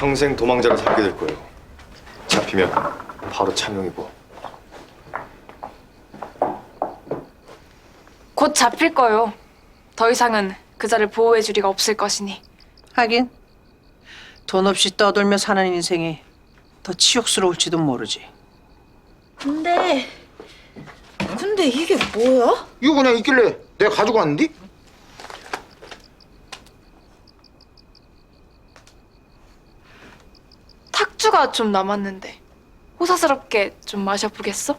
평생 도망자로 살게 될 거예요. 잡히면 바로 참용이고. 곧 잡힐 거요. 더 이상은 그자를 보호해 줄 리가 없을 것이니. 하긴 돈 없이 떠돌며 사는 인생이 더 치욕스러울지도 모르지. 근데 근데 이게 뭐야? 이거 그냥 있길래 내가 가지고 왔는데? 탁주가 좀 남았는데 호사스럽게 좀 마셔보겠어?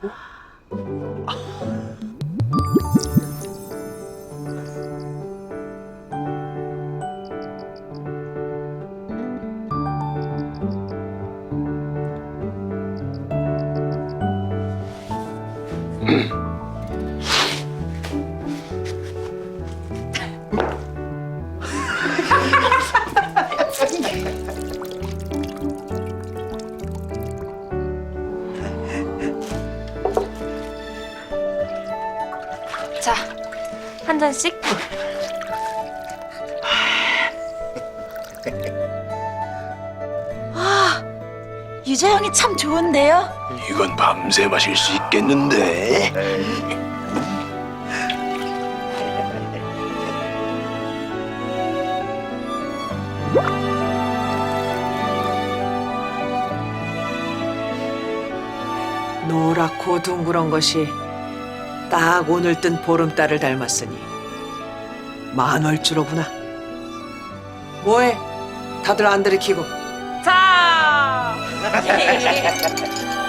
자, 한 잔씩. 유재영이 참 좋은데요? 이건 밤새 마실 수 있겠는데. 노랗고 둥그런 것이 딱 오늘 뜬 보름달을 닮았으니 만월주로구나. 뭐해? 다들 안 들이키고. 자!